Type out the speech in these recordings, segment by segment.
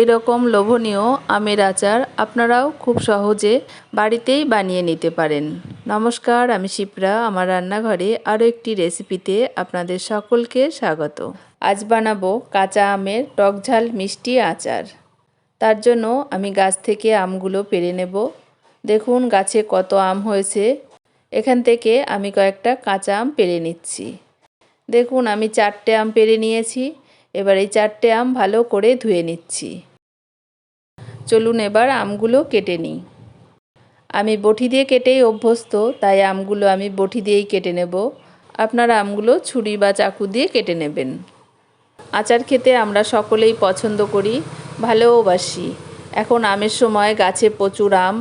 এরকম লোভনীয় আমের আচার আপনারাও খুব সহজে বাড়িতেই বানিয়ে নিতে পারেন। নমস্কার, আমি শিপ্রা। আমার রান্নাঘরে আরও একটি রেসিপিতে আপনাদের সকলকে স্বাগত। আজ বানাবো কাঁচা আমের টকঝাল মিষ্টি আচার। তার জন্য আমি গাছ থেকে আমগুলো পেরে নেব। দেখুন গাছে কত আম হয়েছে। এখান থেকে আমি কয়েকটা কাঁচা আম পেরে নিচ্ছি। দেখুন, আমি চারটে আম পেরে নিয়েছি। এবার এই চারটে আম ভালো করে ধুয়ে নিচ্ছি। চলুন এবার আমগুলো কেটে নিই। আমি বটি দিয়ে কেটেই অভ্যস্ত, তাই আমগুলো আমি বটি দিয়েই কেটে নেব। আপনারা আমগুলো ছুরি বা চাকু দিয়ে কেটে নেবেন। আচার খেতে আমরা সকলেই পছন্দ করি ভালোবাসি এখন আমের সময়, গাছে প্রচুর আম।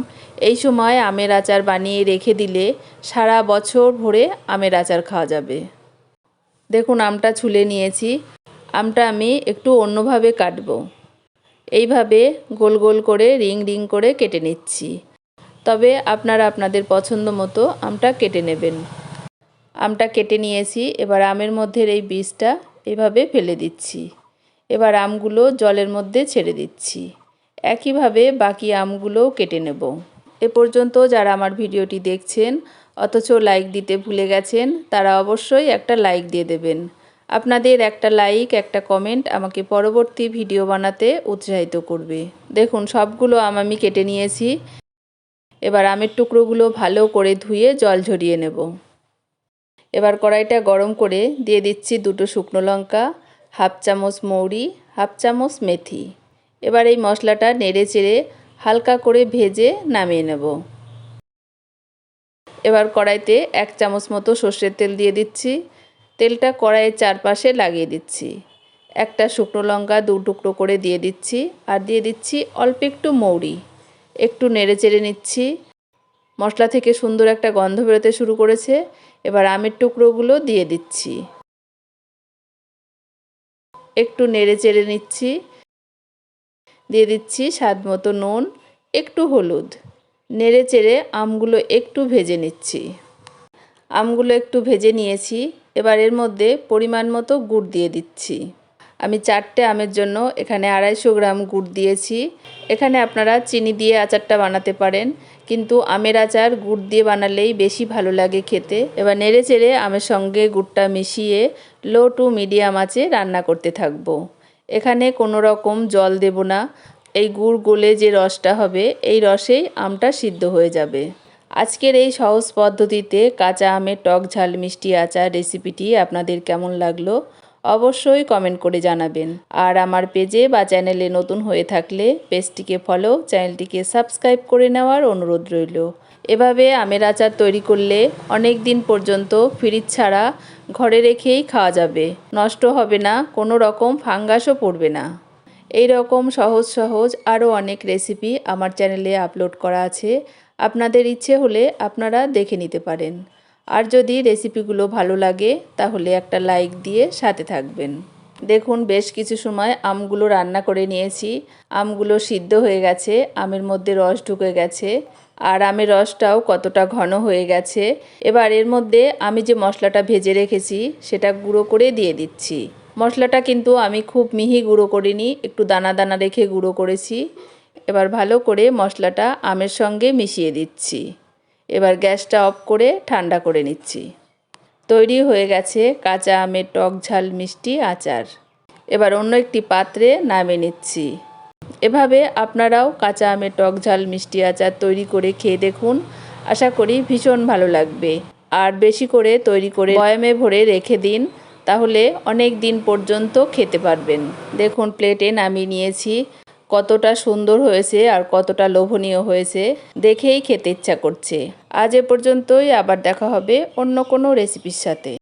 এই সময় আমের আচার বানিয়ে রেখে দিলে সারা বছর ভরে আমের আচার খাওয়া যাবে। দেখুন, আমটা ছুলে নিয়েছি। আমটা আমি একটু অন্যভাবে কাটব। এইভাবে গোল গোল করে রিং রিং করে কেটে নিচ্ছি। তবে আপনারা আপনাদের পছন্দ মতো আমটা কেটে নেবেন। আমটা কেটে নিয়েছি, এবার আমের মধ্যে এই বীজটা এভাবে ফেলে দিচ্ছি। এবার আমগুলো জলের মধ্যে ছেড়ে দিচ্ছি। একইভাবে বাকি আমগুলোও কেটে নেব। এ পর্যন্ত যারা আমার ভিডিওটি দেখছেন, অথচ লাইক দিতে ভুলে গেছেন, তারা অবশ্যই একটা লাইক দিয়ে দেবেন। আপনাদের একটা লাইক একটা কমেন্ট আমাকে পরবর্তী ভিডিও বানাতে উৎসাহিত করবে। দেখুন, সবগুলো আম আমি কেটে নিয়েছি। এবার আমের টুকরোগুলো ভালো করে ধুয়ে জল ঝরিয়ে নেব। এবার কড়াইটা গরম করে দিয়ে দিচ্ছি দুটো শুকনো লঙ্কা, হাফ চামচ মৌরি, হাফ চামচ মেথি। এবার এই মশলাটা নেড়ে চেড়ে হালকা করে ভেজে নামিয়ে নেব। এবার কড়াইতে এক চামচ মতো সর্ষের তেল দিয়ে দিচ্ছি। তেলটা কড়াইয়ের চারপাশে লাগিয়ে দিচ্ছি। একটা শুকনো লঙ্কা দু টুকরো করে দিয়ে দিচ্ছি আর দিয়ে দিচ্ছি অল্প একটু মৌরি। একটু নেড়ে চেড়ে নিচ্ছি। মশলা থেকে সুন্দর একটা গন্ধ বেরোতে শুরু করেছে। এবার আমের টুকরোগুলো দিয়ে দিচ্ছি। একটু নেড়ে চেড়ে নিচ্ছি। দিয়ে দিচ্ছি স্বাদ মতো নুন, একটু হলুদ। নেড়ে চেড়ে আমগুলো একটু ভেজে নিচ্ছি। আমগুলো একটু ভেজে নিয়েছি। এবার এর মধ্যে পরিমাণ মতো গুড় দিয়ে দিচ্ছি। আমি চারটে আমের জন্য এখানে আড়াইশো গ্রাম গুড় দিয়েছি। এখানে আপনারা চিনি দিয়ে আচারটা বানাতে পারেন, কিন্তু আমের আচার গুড় দিয়ে বানালেই বেশি ভালো লাগে খেতে। এবার নেড়ে চেড়ে আমের সঙ্গে গুড়টা মিশিয়ে লো টু মিডিয়াম আঁচে রান্না করতে থাকব। এখানে কোনো রকম জল দেব না। এই গুড় গলে যে রসটা হবে, এই রসেই আমটা সিদ্ধ হয়ে যাবে। আজকের এই সহজ পদ্ধতিতে কাঁচা আমের টক ঝাল মিষ্টি আচার রেসিপিটি আপনাদের কেমন লাগল অবশ্যই কমেন্ট করে জানাবেন। আর আমার পেজে বা চ্যানেলে নতুন হয়ে থাকলে পেজটিকে ফলো, চ্যানেলটিকে সাবস্ক্রাইব করে নেওয়ার অনুরোধ রইল। এভাবে আমের আচার তৈরি করলে অনেক দিন পর্যন্ত ফ্রিজ ছাড়া ঘরে রেখেই খাওয়া যাবে। নষ্ট হবে না, কোনো রকম ফাঙ্গাসও পড়বে না। এই রকম সহজ সহজ আরও অনেক রেসিপি আমার চ্যানেলে আপলোড করা আছে। আপনাদের ইচ্ছে হলে আপনারা দেখে নিতে পারেন। আর যদি রেসিপিগুলো ভালো লাগে, তাহলে একটা লাইক দিয়ে সাথে থাকবেন। দেখুন, বেশ কিছু সময় আমগুলো রান্না করে নিয়েছি। আমগুলো সিদ্ধ হয়ে গেছে, আমের মধ্যে রস ঢুকে গেছে, আর আমের রসটাও কতটা ঘন হয়ে গেছে। এবার এর মধ্যে আমি যে মশলাটা ভেজে রেখেছি, সেটা গুঁড়ো করে দিয়ে দিচ্ছি। মশলাটা কিন্তু আমি খুব মিহি গুঁড়ো করিনি, একটু দানা দানা রেখে গুঁড়ো করেছি। এবার ভালো করে মশলাটা আমের সঙ্গে মিশিয়ে দিচ্ছি। এবার গ্যাসটা অফ করে ঠান্ডা করে নিচ্ছি। তৈরি হয়ে গেছে কাঁচা আমের টক ঝাল মিষ্টি আচার। এবার অন্য একটি পাত্রে নামিয়ে নিচ্ছি। এভাবে আপনারাও কাঁচা আমের টক ঝাল মিষ্টি আচার তৈরি করে খেয়ে দেখুন। আশা করি ভীষণ ভালো লাগবে। আর বেশি করে তৈরি করে বয়ামে ভরে রেখে দিন, তাহলে অনেক দিন পর্যন্ত খেতে পারবেন। দেখুন, প্লেটে নামিয়ে নিয়েছি। কতটা সুন্দর হয়েছে আর কতটা লোভনীয় হয়েছে দেখেই খেতে ইচ্ছা করছে। আজ এ পর্যন্তই, আবার দেখা হবে অন্য কোনো রেসিপির সাথে।